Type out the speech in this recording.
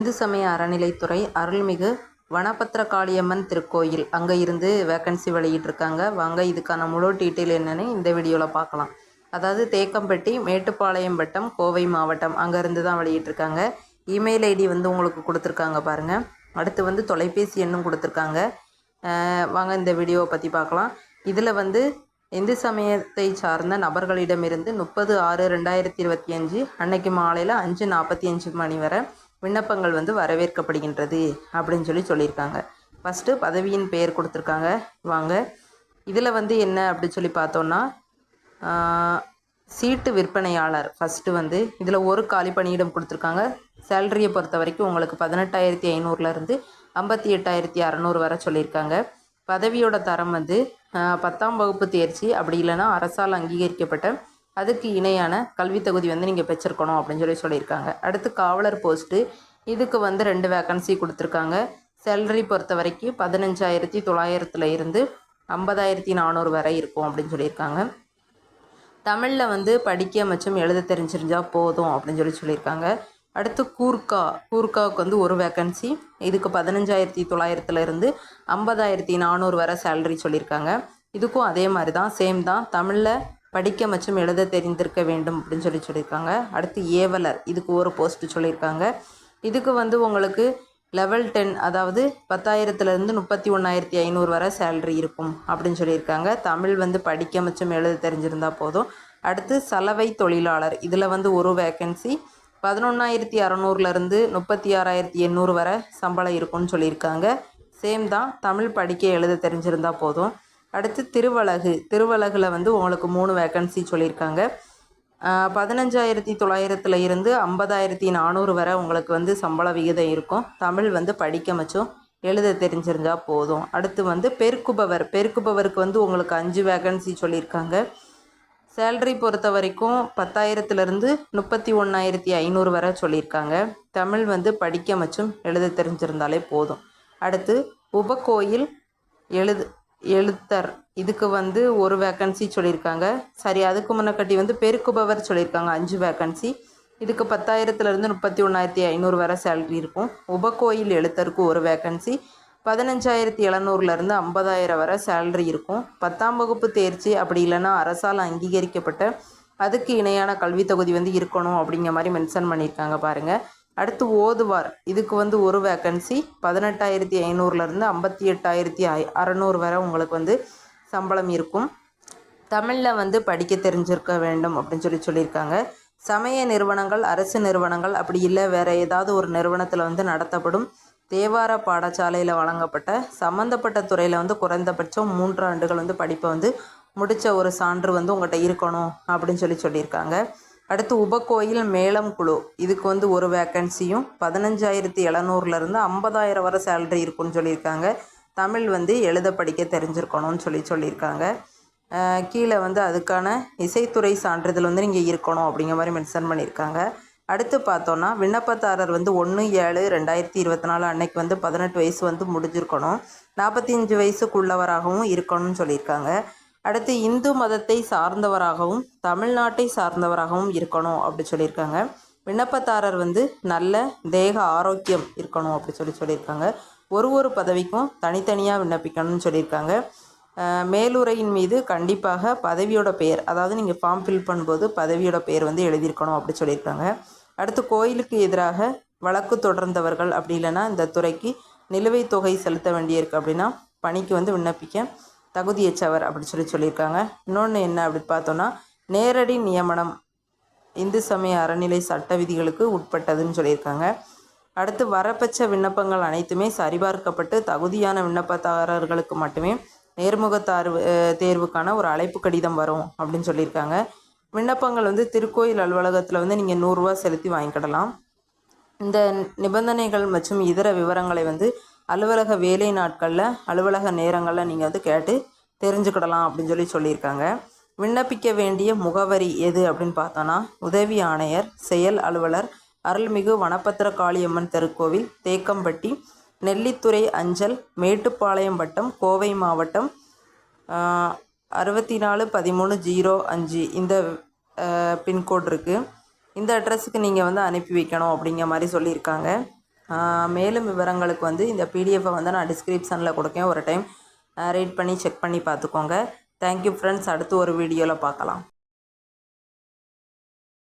இந்து சமய அறநிலைத்துறை அருள்மிகு வனபத்திரகாளியம்மன் திருக்கோயில். அங்கே இருந்து வேக்கன்சி வெளியிட்டிருக்காங்க. வாங்க இதுக்கான முழு டீட்டெயில் என்னென்னு இந்த வீடியோவில் பார்க்கலாம். அதாவது தேக்கம்பட்டி மேட்டுப்பாளையம் வட்டம் கோவை மாவட்டம். அங்கேருந்து தான் வெளியிட்டிருக்காங்க. இமெயில் ஐடி வந்து உங்களுக்கு கொடுத்துருக்காங்க பாருங்கள் அடுத்து வந்து தொலைபேசி எண்ணும் கொடுத்துருக்காங்க. வாங்க இந்த வீடியோவை பற்றி பார்க்கலாம். இதில் வந்து இந்து சமயத்தை சார்ந்த நபர்களிடமிருந்து முப்பது ஆறு ரெண்டாயிரத்தி இருபத்தி அஞ்சு அன்னைக்கு மாலையில் அஞ்சு நாற்பத்தி அஞ்சு மணி வரை விண்ணப்பங்கள் வந்து வரவேற்கப்படுகின்றது அப்படின்னு சொல்லி சொல்லியிருக்காங்க. ஃபஸ்ட்டு பதவியின் பெயர் கொடுத்துருக்காங்க. வாங்க. இதில் வந்து என்ன அப்படின்னு சொல்லி பார்த்தோன்னா சீட்டு விற்பனையாளர் ஃபஸ்ட்டு வந்து இதில் ஒரு காலி பணியிடம் கொடுத்துருக்காங்க. சேலரியை பொறுத்த வரைக்கும் உங்களுக்கு பதினெட்டாயிரத்தி ஐநூறுலேருந்து ஐம்பத்தி எட்டாயிரத்தி அறநூறு வரை சொல்லியிருக்காங்க. பதவியோட தரம் வந்து பத்தாம் வகுப்பு தேர்ச்சி அப்படி இல்லைன்னா அரசால் அங்கீகரிக்கப்பட்ட அதுக்கு இணையான கல்வி தகுதி வந்து நீங்கள் பெற்றிருக்கணும் அப்படின்னு சொல்லி சொல்லியிருக்காங்க. அடுத்து காவலர் போஸ்ட்டு. இதுக்கு வந்து ரெண்டு வேக்கன்சி கொடுத்துருக்காங்க. சேலரி பொறுத்த வரைக்கும் பதினஞ்சாயிரத்தி தொள்ளாயிரத்துல இருந்து ஐம்பதாயிரத்தி நானூறு வரை இருக்கும் அப்படின்னு சொல்லியிருக்காங்க. தமிழில் வந்து படிக்க மற்றும் எழுத தெரிஞ்சிருந்தால் போதும் அப்படின்னு சொல்லி சொல்லியிருக்காங்க. அடுத்து கூர்க்கா கூர்க்காவுக்கு வந்து ஒரு வேக்கன்சி இதுக்கு பதினஞ்சாயிரத்தி தொள்ளாயிரத்துல இருந்து ஐம்பதாயிரத்தி நானூறு வரை சேலரி சொல்லியிருக்காங்க. இதுக்கும் அதே மாதிரி தான் சேம் தான். தமிழில் படிக்க மற்றும் எழுத தெரிந்திருக்க வேண்டும் அப்படின்னு சொல்லி சொல்லியிருக்காங்க. அடுத்து ஏவலர் இதுக்கு ஒரு போஸ்ட் சொல்லியிருக்காங்க. இதுக்கு வந்து உங்களுக்கு லெவல் டென் அதாவது பத்தாயிரத்துலேருந்து முப்பத்தி ஒன்றாயிரத்தி ஐநூறு வரை சேலரி இருக்கும் அப்படின்னு சொல்லியிருக்காங்க. தமிழ் வந்து படிக்க மற்றும் எழுத தெரிஞ்சிருந்தால் போதும். அடுத்து சலவை தொழிலாளர் இதில் வந்து ஒரு வேக்கன்சி பதினொன்றாயிரத்தி அறநூறுலேருந்து முப்பத்தி ஆறாயிரத்தி எண்ணூறு வரை சம்பளம் இருக்கும்னு சொல்லியிருக்காங்க. சேம் தான் தமிழ் படிக்க எழுத தெரிஞ்சிருந்தால் போதும். அடுத்து திருவழகு திருவலகில் வந்து உங்களுக்கு மூணு வேக்கன்சி சொல்லியிருக்காங்க. பதினஞ்சாயிரத்தி தொள்ளாயிரத்துல இருந்து ஐம்பதாயிரத்தி நானூறு வரை உங்களுக்கு வந்து சம்பள விகிதம் இருக்கும். தமிழ் வந்து படிக்க மச்சும் எழுத தெரிஞ்சிருந்தா போதும். அடுத்து வந்து பெருக்குபவர். பெருக்குபவருக்கு வந்து உங்களுக்கு அஞ்சு வேகன்சி சொல்லியிருக்காங்க. சேல்ரி பொறுத்த வரைக்கும் பத்தாயிரத்துலேருந்து முப்பத்தி ஒன்றாயிரத்தி ஐநூறு வரை சொல்லியிருக்காங்க. தமிழ் வந்து படிக்க மற்றும் எழுத தெரிஞ்சிருந்தாலே போதும். அடுத்து உபகோயில் எழுது எழுத்தர். இதுக்கு வந்து ஒரு வேக்கன்சி சொல்லியிருக்காங்க. சரி அதுக்கு முன்னக்கட்டி வந்து பெருக்குபவர் சொல்லியிருக்காங்க. அஞ்சு வேக்கன்சி இதுக்கு பத்தாயிரத்துலேருந்து முப்பத்தி ஒன்றாயிரத்தி ஐநூறு வரை சேலரி இருக்கும். உபகோயில் எழுத்தருக்கு ஒரு வேக்கன்சி பதினஞ்சாயிரத்தி எழுநூறுலேருந்து ஐம்பதாயிரம் வரை சேலரி இருக்கும். பத்தாம் வகுப்பு தேர்ச்சி அப்படி இல்லைன்னா அரசால் அங்கீகரிக்கப்பட்ட அதுக்கு இணையான கல்வி தொகுதி வந்து இருக்கணும் அப்படிங்கிற மாதிரி மென்ஷன் பண்ணியிருக்காங்க பாருங்கள் அடுத்து ஓதுவார். இதுக்கு வந்து ஒரு வேக்கன்சி பதினெட்டாயிரத்தி ஐநூறுலேருந்து ஐம்பத்தி எட்டாயிரத்தி ஐ அறநூறு வரை உங்களுக்கு வந்து சம்பளம் இருக்கும். தமிழில் வந்து படிக்க தெரிஞ்சிருக்க வேண்டும் அப்படின்னு சொல்லி சொல்லியிருக்காங்க. சமய நிறுவனங்கள் அரசு நிறுவனங்கள் அப்படி இல்லை வேறு ஏதாவது ஒரு நிறுவனத்தில் வந்து நடத்தப்படும் தேவார பாடசாலையில் வழங்கப்பட்ட சம்மந்தப்பட்ட துறையில் வந்து குறைந்தபட்சம் மூன்று ஆண்டுகள் வந்து படிப்பை வந்து முடித்த ஒரு சான்று வந்து உங்கள்கிட்ட இருக்கணும் அப்படின்னு சொல்லி சொல்லியிருக்காங்க. அடுத்து உபகோயில் மேளம் குழு. இதுக்கு வந்து ஒரு வேக்கன்சியும் பதினஞ்சாயிரத்தி எழுநூறுலேருந்து ஐம்பதாயிரம் வரை சேலரி இருக்குன்னு சொல்லியிருக்காங்க. தமிழ் வந்து எழுத படிக்க தெரிஞ்சிருக்கணும்னு சொல்லி சொல்லியிருக்காங்க. கீழே வந்து அதுக்கான இசைத்துறை சான்றிதழ் வந்து நீங்கள் இருக்கணும் அப்படிங்கிற மாதிரி மென்ஷன் பண்ணியிருக்காங்க. அடுத்து பார்த்தோன்னா விண்ணப்பதாரர் வந்து ஒன்று ஏழு ரெண்டாயிரத்தி இருபத்தி நாலு அன்னைக்கு வந்து பதினெட்டு வயசு வந்து முடிஞ்சிருக்கணும். நாற்பத்தி அஞ்சு வயசுக்குள்ளவராகவும் இருக்கணும்னு சொல்லியிருக்காங்க. அடுத்து இந்து மதத்தை சார்ந்தவராகவும் தமிழ்நாட்டை சார்ந்தவராகவும் இருக்கணும் அப்படி சொல்லியிருக்காங்க. விண்ணப்பதாரர் வந்து நல்ல தேக ஆரோக்கியம் இருக்கணும் அப்படி சொல்லி சொல்லியிருக்காங்க. ஒரு ஒரு பதவிக்கும் தனித்தனியாக விண்ணப்பிக்கணும்னு சொல்லியிருக்காங்க. அஹ் மேலுரையின் மீது கண்டிப்பாக பதவியோட பெயர் அதாவது நீங்கள் ஃபார்ம் ஃபில் பண்ணும்போது பதவியோட பெயர் வந்து எழுதியிருக்கணும் அப்படி சொல்லியிருக்காங்க. அடுத்து கோயிலுக்கு எதிராக வழக்கு தொடர்ந்தவர்கள் அப்படி இல்லைன்னா இந்த துறைக்கு நிலுவைத் தொகை செலுத்த வேண்டியிருக்கு அப்படின்னா பணிக்கு வந்து விண்ணப்பிக்க தகுதியற்றவர் அப்படின்னு சொல்லி சொல்லியிருக்காங்க. இன்னொன்று என்ன அப்படி பார்த்தோன்னா நேரடி நியமனம் இந்து சமய அறநிலை சட்ட விதிகளுக்கு உட்பட்டதுன்னு சொல்லியிருக்காங்க. அடுத்து வரப்பட்ச விண்ணப்பங்கள் அனைத்துமே சரிபார்க்கப்பட்டு தகுதியான விண்ணப்பதாரர்களுக்கு மட்டுமே நேர்முக தார்வு தேர்வுக்கான ஒரு அழைப்பு கடிதம் வரும் அப்படின்னு சொல்லியிருக்காங்க. விண்ணப்பங்கள் வந்து திருக்கோயில் அலுவலகத்தில் வந்து நீங்கள் நூறுரூவா செலுத்தி வாங்கிக்கிடலாம். இந்த நிபந்தனைகள் மற்றும் இதர விவரங்களை வந்து அலுவலக வேலை நாட்களில் அலுவலக நேரங்களில் நீங்கள் வந்து கேட்டு தெரிஞ்சுக்கிடலாம் அப்படின்னு சொல்லி சொல்லியிருக்காங்க. விண்ணப்பிக்க வேண்டிய முகவரி எது அப்படின்னு பார்த்தோன்னா உதவி ஆணையர் செயல் அலுவலர் அருள்மிகு வனபத்திர காளியம்மன் தெருக்கோவில் தேக்கம்பட்டி நெல்லித்துறை அஞ்சல் மேட்டுப்பாளையம் வட்டம் கோவை மாவட்டம் அறுபத்தி நாலு பதிமூணு ஜீரோ அஞ்சு இந்த பின்கோட் இருக்குது இந்த அட்ரஸுக்கு நீங்கள் வந்து அனுப்பி வைக்கணும் அப்படிங்கிற மாதிரி சொல்லியிருக்காங்க. மேலும் விவரங்களுக்கு வந்து இந்த பிடிஎஃபை வந்து நான் டிஸ்கிரிப்ஷனில் கொடுக்கேன். ஒரு டைம் ரீட் பண்ணி செக் பண்ணி பார்த்துக்கோங்க. தேங்க்யூ ஃப்ரெண்ட்ஸ் அடுத்து ஒரு வீடியோவில் பார்க்கலாம்.